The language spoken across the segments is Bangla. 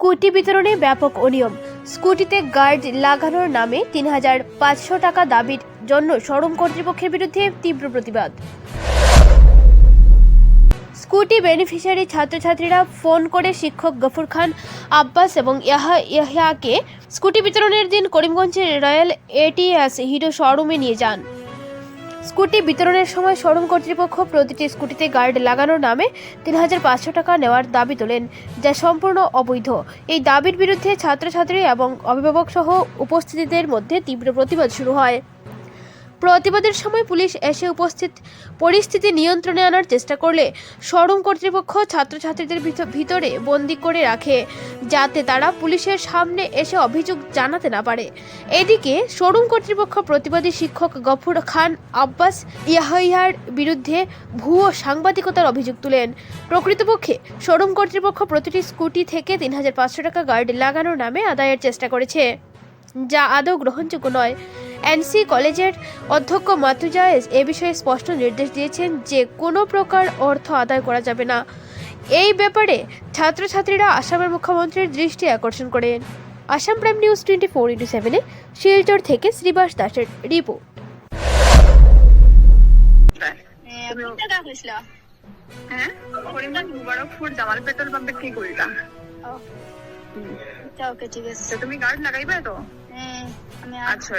স্কুটি বিতরণে ব্যাপক অনিয়ম। স্কুটিতে গার্ড লাগানোর নামে তিন হাজার পাঁচশো টাকা দাবির জন্য শোরুম কর্তৃপক্ষের বিরুদ্ধে তীব্র প্রতিবাদ। স্কুটি বেনিফিশিয়ারি ছাত্রছাত্রীরা ফোন করে শিক্ষক গফুর খান, আব্বাস এবং ইয়াহা ইয়াহিয়াকে স্কুটি বিতরণের দিন করিমগঞ্জের রয়্যাল এটিএস হিরো শোরুমে নিয়ে যান। স্কুটি বিতরণের সময় শোরুম কর্তৃপক্ষ প্রতিটি স্কুটিতে গার্ড লাগানোর নামে তিন হাজার পাঁচশো টাকা নেওয়ার দাবি তোলেন, যা সম্পূর্ণ অবৈধ। এই দাবির বিরুদ্ধে ছাত্রছাত্রী এবং অভিভাবক সহ উপস্থিতিদের মধ্যে তীব্র প্রতিবাদ শুরু হয়। প্রতিবাদের সময় পুলিশ এসে উপস্থিত পরিস্থিতি নিয়ন্ত্রণে আনার চেষ্টা করলে শোরুম কর্তৃপক্ষ ছাত্রছাত্রীদের ভিত- ভিতরে বন্দি করে রাখে, যাতে তারা পুলিশের সামনে এসে অভিযোগ জানাতে না পারে। এদিকে শোরুম কর্তৃপক্ষ প্রতিবাদী শিক্ষক গফুর খান আব্বাস ইয়াহিয়ার বিরুদ্ধে ভুয়ো সাংবাদিকতার অভিযোগ তুলেন। প্রকৃতপক্ষে শোরুম কর্তৃপক্ষ প্রতিটি স্কুটি থেকে তিন হাজার পাঁচশো টাকা গার্ড লাগানোর নামে আদায়ের চেষ্টা করেছে, যা আদৌ গ্রহণযোগ্য নয়। এনসি কলেজের অধ্যক্ষ মাতুজায়েজ এ বিষয়ে স্পষ্ট নির্দেশ দিয়েছেন যে কোনো প্রকার অর্থ আদায় করা যাবে না। এই ব্যাপারে ছাত্রছাত্রীরা আসামের মুখ্যমন্ত্রীর দৃষ্টি আকর্ষণ করেন। Assam prime news twenty four into সেভেনে শিলচর থেকে শ্রীবাস দাসের রিপোর্ট। হ্যাঁ? মুবারকপুর জামাল পেট্রোল পাম্পে কি করিলা আচ্ছা ওকে ঠিক আছে। তুমি গার্ড লাগাইবে তো? হ্যাঁ, আমি আচ্ছা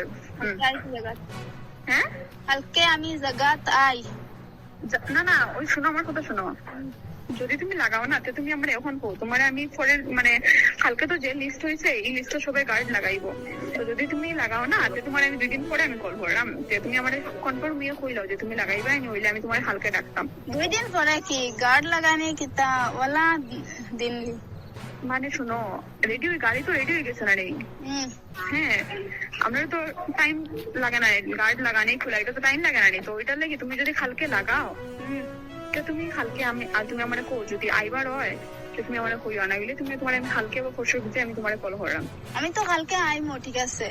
হ্যাঁ? কালকে আমি জায়গাত আই। না না ওই শোনো আমার কথা শোনো। যদি তুমি লাগাও না তো তুমি আমার এখন কো তোমার আমি পরে মানে কালকে তো যে লিস্ট হয়েছে এই লিস্টে সবাই গার্ড লাগাইবো। তো যদি তুমি লাগাও না তো তোমার আমি দুই দিন পরে আমি কল করলাম। যে তুমি আমার কনফার্ম ইয়ে কইলাও যে তুমি লাগাইবা আমি হইলে আমি তোমার হালকা ডাকতাম। দুই দিন পরে কি গার্ড লাগানে কিতা? ওলা দিন মানে শোনো রেডি হয়ে গাড়ি তো রেডি হয়ে গেছে না রে? হ্যাঁ আমরা তো টাইম লাগে না গার্ড লাগানি খোলা এটা তো টাইম লাগে না রে। তো ওইটার লাগে তুমি যদি কালকে লাগাও তো তুমি কালকে আমি আর তুমি আমার কো যদি আইবার হয় তো তুমি আমার কইও। না গেলে তুমি তোমার আমি কালকে বা পরশু আমি তোমার কল করলাম। আমি তো কালকে আইমো ঠিক আছে।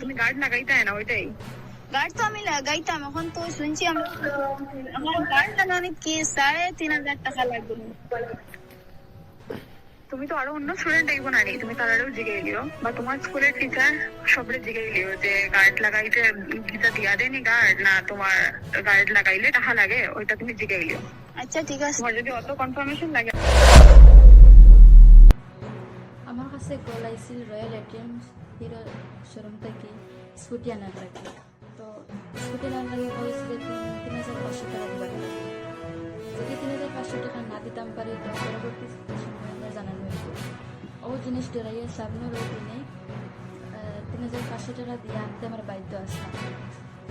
তুমি গার্ড লাগাইতে না ওইটাই? গার্ড তো আমি লাগাইতাম এখন তো শুনছি আমার গার্ড লাগানে কি? সাড়ে তিন হাজার টাকা লাগবে। তুমি তো আরও অন্য স্টুডেন্ট আইবো না রে। তুমি তারাও জিগে লিও। বা তোমার স্কুলের টিচার সবরে জিগে লিও যে গার্ড লাগাইতে গীতা দিয়া দেনি গার্ড না তোমার গার্ড লাগাইলে টাকা লাগে ওইটা তুমি জিগে লিও। আচ্ছা ঠিক আছে। তোমার যদি অত কনফার্মেশন লাগে। আমার কাছে কল আইছিল রয়্যাল এটিএম হিরো শোরুম থেকে স্কুটি আনার লাগে। তো স্কুটি আনার লাগে কইছিল তিন তিন হাজার পাঁচশো টাকা যদি তিন হাজার পাঁচশো টাকা না দিতাম পারি তো জিনিস ডরাইয়া সামনের ওই দিনে তিন হাজার পাঁচশো টাকা দিয়ে আনতে আমার বাধ্য আসলাম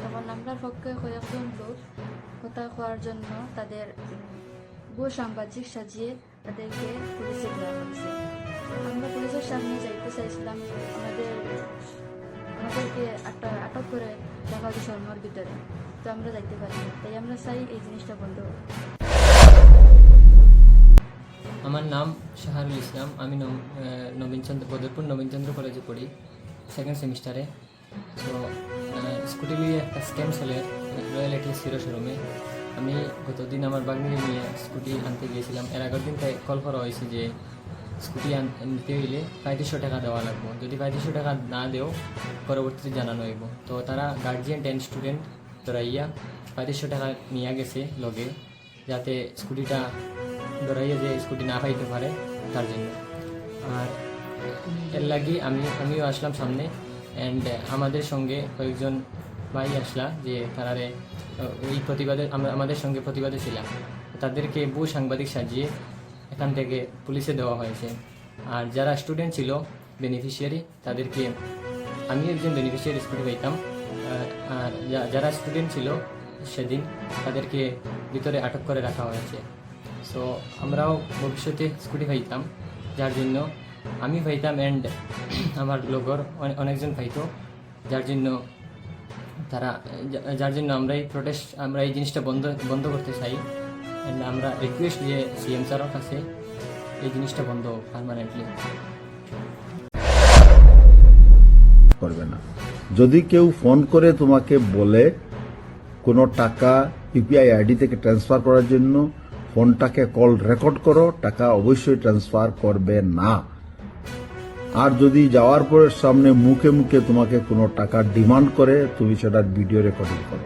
তখন আমরা পক্ষে কয়েকজন লোক কথা হওয়ার জন্য তাদের সাংবাদিক সাজিয়ে তাদেরকে পুলিশে দেওয়া হয়েছে আমরা পুলিশের সামনে যাইতে চাইছিলাম, আমাদের, আমাদেরকে আটক আটক করে রাখা শর্মার ভিতরে। তো আমরা যাইতে পারি তাই আমরা চাই এই জিনিসটা বন্ধ। আমার নাম শাহারুল ইসলাম। আমি নব- নবীনচন্দ্র বদরপুর নবীনচন্দ্র কলেজে পড়ি সেকেন্ড সেমিস্টারে তো স্কুটি নিয়ে একটা স্ক্যাম চলে রয়্যাল এটিএস হিরো শোরুমে আমি গতদিন আমার বাগনিকে নিয়ে স্কুটি আনতে গিয়েছিলাম। এর আগের দিন তাই কল করা হয়েছে যে স্কুটি নিতে হইলে পঁয়ত্রিশশো টাকা দেওয়া লাগবে। যদি পঁয়ত্রিশশো টাকা না দেও, পরবর্তীতে জানানো হইব। তো তারা গার্জিয়ান টেন স্টুডেন্ট ধরাইয়া পঁয়ত্রিশশো টাকা নিয়ে গেছে লগে যাতে স্কুটিটা ধরাইয়া যে স্কুটি না পাইতে পারে, তার জন্য। আর এর লাগি আমি, আমিও আসলাম সামনে অ্যান্ড আমাদের সঙ্গে কয়েকজন ভাই আসলা, যে তারারে এই প্রতিবাদে, আমরা, আমাদের সঙ্গে প্রতিবাদে ছিলাম। তাদেরকে বহু সাংবাদিক সাজিয়ে এখান থেকে পুলিশে দেওয়া হয়েছে। আর যারা স্টুডেন্ট ছিল বেনিফিশিয়ারি তাদেরকে আমি একজন বেনিফিশিয়ারি স্কুটি পাইতাম। আর যারা স্টুডেন্ট ছিল সেদিন তাদেরকে ভিতরে আটক করে রাখা হয়েছে। সো আমরাও ভবিষ্যতে স্কুটি পাইতাম যার জন্য আমি পাইতাম অ্যান্ড আমার লগর অনেকজন পাইতো যার জন্য তারা যার জন্য আমরা এই প্রোটেস্ট আমরা এই জিনিসটা বন্ধ বন্ধ করতে চাই। অ্যান্ড আমরা রিকোয়েস্ট যে সিএম স্যারের কাছে এই জিনিসটা বন্ধ পারমানেন্টলি করবে না। যদি কেউ ফোন করে তোমাকে বলে কোনো টাকা ইউপিআই আইডি থেকে ট্রান্সফার করার জন্য ফোনটাকে কল রেকর্ড করো, টাকা অবশ্যই ট্রান্সফার করবে না। আর যদি যাওয়ার পরে সামনে মুখে মুখে তোমাকে কোনো টাকা ডিমান্ড করে, তুমি সেটার ভিডিও রেকর্ডিং করো।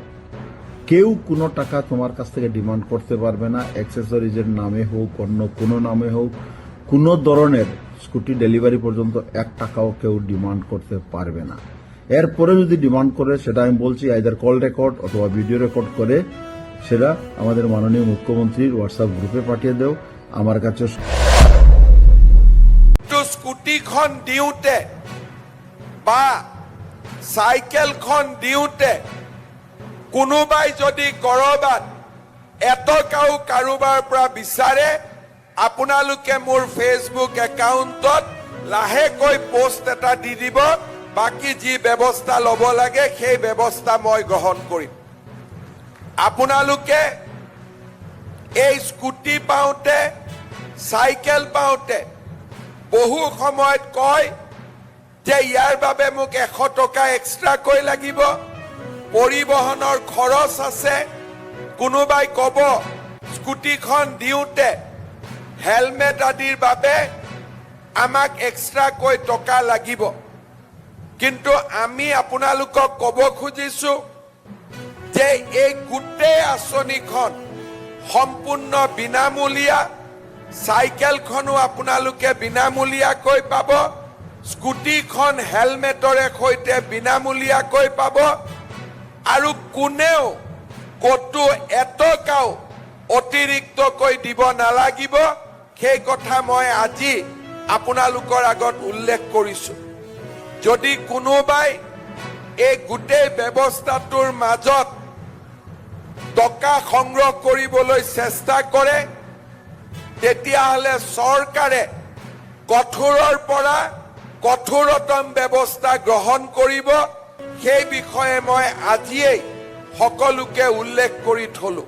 কেউ কোনো টাকা তোমার কাছ থেকে ডিমান্ড করতে পারবে না, অ্যাক্সেসরিজের নামে হোক, অন্য কোনো নামে হোক, কোনো ধরনের স্কুটি ডেলিভারি পর্যন্ত এক টাকাও কেউ ডিমান্ড করতে পারবে না। এরপরে যদি ডিমান্ড করে, সেটা আমি বলছি আইদার কল রেকর্ড অথবা ভিডিও রেকর্ড করে সেটা আমাদের মাননীয় মুখ্যমন্ত্রীর হোয়াটসঅ্যাপ গ্রুপে পাঠিয়ে দেও, আমার কাছে স্কুটিখন দিওঁতে বা চাইকেলখন দিওঁতে কোনোবাই যদি কৰবাত এটকাও কাৰোবাৰ পৰা বিচাৰে, আপোনালোকে মোৰ ফেচবুক একাউণ্টত লাহেকৈ পোষ্ট এটা দি দিব, বাকী যি ব্যৱস্থা ল'ব লাগে সেই ব্যৱস্থা মই গ্ৰহণ কৰিম। আপোনালোকে এই স্কুটি পাওঁতে, চাইকেল পাওঁতে বহু সময়ত কয় যে ইয়াৰ বাবে মোক এশ টকা এক্সট্ৰাকৈ লাগিব পৰিবহণৰ খৰচ আছে। কোনোবাই ক'ব, স্কুটিখন দিওঁতে হেলমেট আদিৰ বাবে আমাক এক্সট্ৰাকৈ টকা লাগিব। কিন্তু আমি আপোনালোকক ক'ব খুজিছো যে এই গোটেই আঁচনিখন সম্পূৰ্ণ বিনামূলীয়া চাইকেলখনো আপোনালোকে বিনামূলীয়াকৈ পাব স্কুটিখন হেলমেটৰে সৈতে বিনামূলীয়াকৈ পাব, আৰু কোনেও ক'তো এটকাও অতিৰিক্তকৈ দিব নালাগিব। সেই কথা মই আজি আপোনালোকৰ আগত উল্লেখ কৰিছো। যদি কোনোবাই এই গোটেই ব্যৱস্থাটোৰ মাজত টকা সংগ্ৰহ কৰিবলৈ চেষ্টা কৰে, তেতিয়াহ'লে চৰকাৰে কঠোৰৰ পৰা কঠোৰতম ব্যৱস্থা গ্ৰহণ কৰিব। সেই বিষয়ে মই আজিয়েই সকলোকে উল্লেখ কৰি থলো।